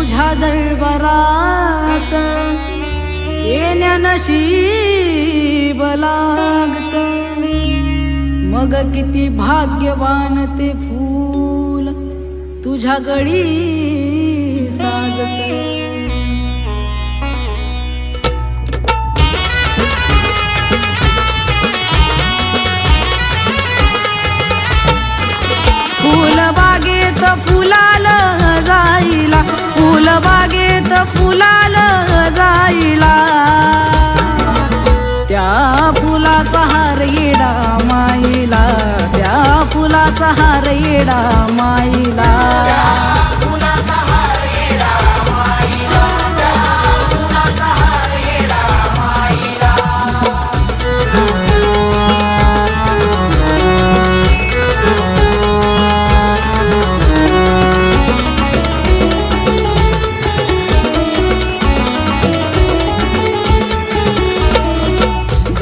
तुझ्या दरबारात येण्या नशीब लागत. मग किती भाग्यवान ते फूल तुझ्या गडी साजत. बागेत फुलाल जाईला त्या फुलाचा हार येडा माईला त्या फुलाचा हार येडा माईला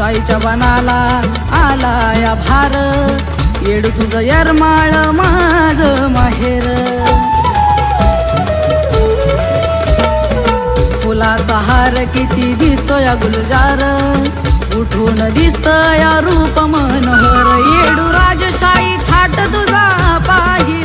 आईच्या बनाला आला या भार. येडू तुझं यरमाळ माझ माहेर. फुलाचा हार किती दिसतो या गुलजार. उठून दिसत या रूप मनोहर. येडू राजशाही थाट तुझा पाहि.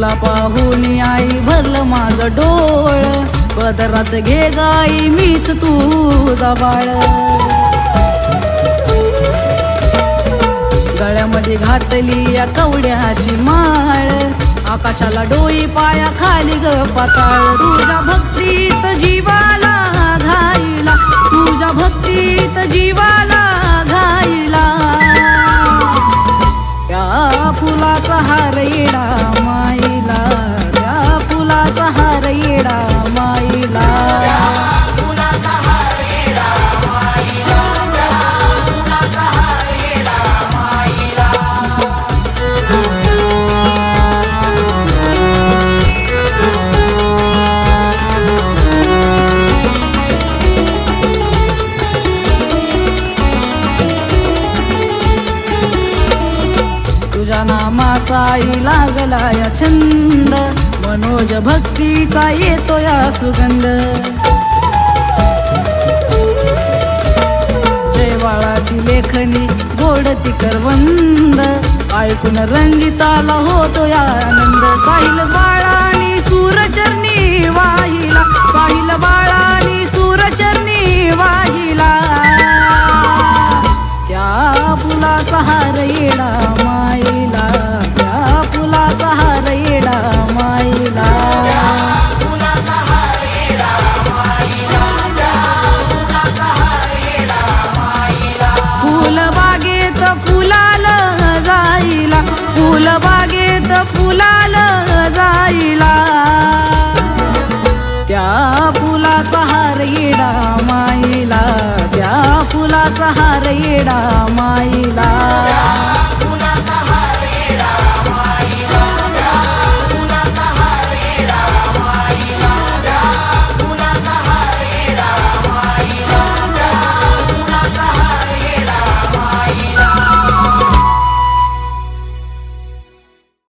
तुला पाहून आई भरलं माझं डोळ. बदरात घे गाई मीच तुझा बाळ गळ्यामध्ये घातली या कवड्याची माळ. आकाशाला डोई पाया खाली ग पाताळ. तुझ्या भक्तीत जीवाला घाईला. तुझ्या भक्तीत जीवाला घाईला. या फुलाचा हार येडा तुझ्या लागला या छंद. मनोज भक्तीचा येतो या सुगंध. जयवाळाची लेखनी गोड तिकरवंद ऐकून रंजिताला होतो या आनंद. साहिल बाळानी सूरचरणी वाहिला. साहिल बाळानी सूरचरणी वाहिला. त्या फुलाचा हार येणार. फुलाल जाईला त्या फुलाचा हार येडा माईला त्या फुलाचा हार येडा माईला